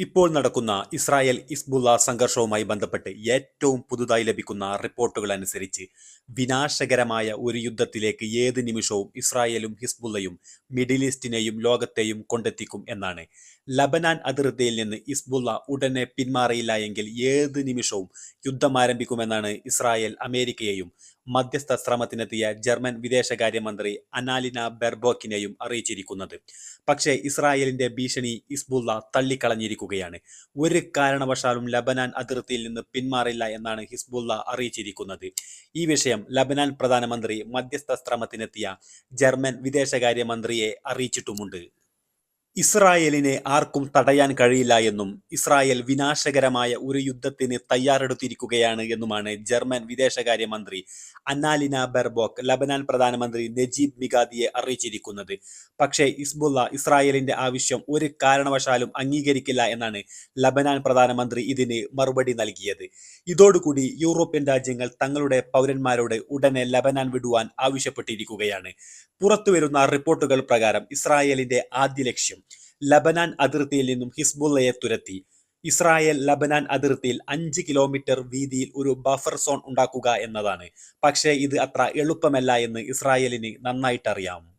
ഇപ്പോൾ നടക്കുന്ന ഇസ്രായേൽ ഇസ്ബുള്ള സംഘർഷവുമായി ബന്ധപ്പെട്ട് ഏറ്റവും പുതുതായി ലഭിക്കുന്ന റിപ്പോർട്ടുകൾ അനുസരിച്ച് വിനാശകരമായ ഒരു യുദ്ധത്തിലേക്ക് ഏത് നിമിഷവും ഇസ്രായേലും ഹിസ്ബുള്ളയും മിഡിൽ ഈസ്റ്റിനെയും ലോകത്തെയും കൊണ്ടെത്തിക്കും എന്നാണ്. ലബനാൻ അതിർത്തിയിൽ നിന്ന് ഇസ്ബുള്ള ഉടനെ പിന്മാറിയില്ല എങ്കിൽ ഏത് നിമിഷവും യുദ്ധം ആരംഭിക്കുമെന്നാണ് ഇസ്രായേൽ അമേരിക്കയെയും മധ്യസ്ഥ ശ്രമത്തിനെത്തിയ ജർമ്മൻ വിദേശകാര്യമന്ത്രി അനാലിന ബെർബോക്കിനെയും അറിയിച്ചിരിക്കുന്നത്. പക്ഷേ ഇസ്രായേലിന്റെ ഭീഷണി ഇസ്ബുള്ള തള്ളിക്കളഞ്ഞിരിക്കുകയാണ്. ഒരു കാരണവശാലും ലബനാൻ അതിർത്തിയിൽ നിന്ന് പിന്മാറില്ല എന്നാണ് ഹിസ്ബുള്ള അറിയിച്ചിരിക്കുന്നത്. ഈ വിഷയം ലബനാൻ പ്രധാനമന്ത്രി മധ്യസ്ഥ ശ്രമത്തിനെത്തിയ ജർമ്മൻ വിദേശകാര്യമന്ത്രിയെ അറിയിച്ചിട്ടുമുണ്ട്. ഇസ്രായേലിനെ ആർക്കും തടയാൻ കഴിയില്ല എന്നും ഇസ്രായേൽ വിനാശകരമായ ഒരു യുദ്ധത്തിന് തയ്യാറെടുത്തിരിക്കുകയാണ് എന്നുമാണ് ജർമ്മൻ വിദേശകാര്യമന്ത്രി അനാലിന ബെർബോക്ക് ലബനാൻ പ്രധാനമന്ത്രി നജീബ് മിഗാദിയെ അറിയിച്ചിരിക്കുന്നത്. പക്ഷേ ഇസ്ബുള്ള ഇസ്രായേലിന്റെ ആവശ്യം ഒരു കാരണവശാലും അംഗീകരിക്കില്ല എന്നാണ് ലബനാൻ പ്രധാനമന്ത്രി ഇതിന് മറുപടി നൽകിയത്. ഇതോടുകൂടി യൂറോപ്യൻ രാജ്യങ്ങൾ തങ്ങളുടെ പൗരന്മാരോട് ഉടനെ ലബനാൻ വിടുവാൻ ആവശ്യപ്പെട്ടിരിക്കുകയാണ്. പുറത്തുവരുന്ന റിപ്പോർട്ടുകൾ പ്രകാരം ഇസ്രായേലിന്റെ ആദ്യ ലക്ഷ്യം ലബനാൻ അതിർത്തിയിൽ നിന്നും ഹിസ്ബുള്ളയെ തുരത്തി. ഇസ്രായേൽ ലബനാൻ അതിർത്തിയിൽ അഞ്ച് കിലോമീറ്റർ വീതിയിൽ ഒരു ബഫർ സോൺ ഉണ്ടാക്കുക എന്നതാണ്. പക്ഷേ ഇത് അത്ര എളുപ്പമല്ല എന്ന് ഇസ്രായേലിന് നന്നായിട്ടറിയാം.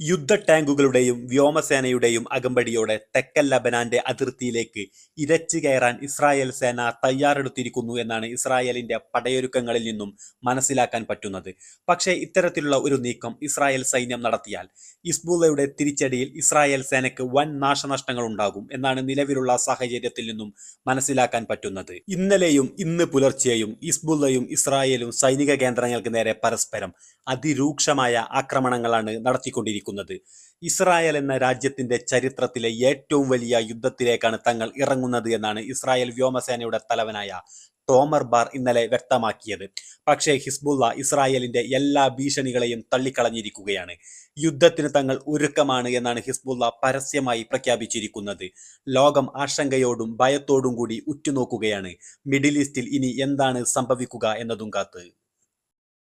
യുദ്ധ ടാങ്കുകളുടെയും വ്യോമസേനയുടെയും അകമ്പടിയോടെ തെക്കൻ ലബനാന്റെ അതിർത്തിയിലേക്ക് ഇരച്ചു കയറാൻ ഇസ്രായേൽ സേന തയ്യാറെടുത്തിരിക്കുന്നു എന്നാണ് ഇസ്രായേലിന്റെ പടയൊരുക്കങ്ങളിൽ നിന്നും മനസ്സിലാക്കാൻ പറ്റുന്നത്. പക്ഷേ ഇത്തരത്തിലുള്ള ഒരു നീക്കം ഇസ്രായേൽ സൈന്യം നടത്തിയാൽ ഇസ്ബുള്ളയുടെ തിരിച്ചടിയിൽ ഇസ്രായേൽ സേനയ്ക്ക് വൻ നാശനഷ്ടങ്ങൾ ഉണ്ടാകും എന്നാണ് നിലവിലുള്ള സാഹചര്യത്തിൽ നിന്നും മനസ്സിലാക്കാൻ പറ്റുന്നത്. ഇന്നലെയും ഇന്ന് പുലർച്ചെയും ഇസ്ബുള്ളയും ഇസ്രായേലും സൈനിക കേന്ദ്രങ്ങൾക്ക് നേരെ പരസ്പരം അതിരൂക്ഷമായ ആക്രമണങ്ങളാണ് നടത്തിക്കൊണ്ടിരിക്കുന്നത്. ഇസ്രായേൽ എന്ന രാജ്യത്തിന്റെ ചരിത്രത്തിലെ ഏറ്റവും വലിയ യുദ്ധത്തിലേക്കാണ് തങ്ങൾ ഇറങ്ങുന്നത് എന്നാണ് ഇസ്രായേൽ വ്യോമസേനയുടെ തലവനായ ടോമർ ബാർ ഇന്നലെ വ്യക്തമാക്കിയത്. പക്ഷേ ഹിസ്ബുള്ള ഇസ്രായേലിന്റെ എല്ലാ ഭീഷണികളെയും തള്ളിക്കളഞ്ഞിരിക്കുകയാണ്. യുദ്ധത്തിന് തങ്ങൾ ഒരുക്കമാണ് എന്നാണ് ഹിസ്ബുള്ള പരസ്യമായി പ്രഖ്യാപിച്ചിരിക്കുന്നത്. ലോകം ആശങ്കയോടും ഭയത്തോടും കൂടി ഉറ്റുനോക്കുകയാണ്. മിഡിൽ ഈസ്റ്റിൽ ഇനി എന്താണ് സംഭവിക്കുക എന്നതും കാത്ത്.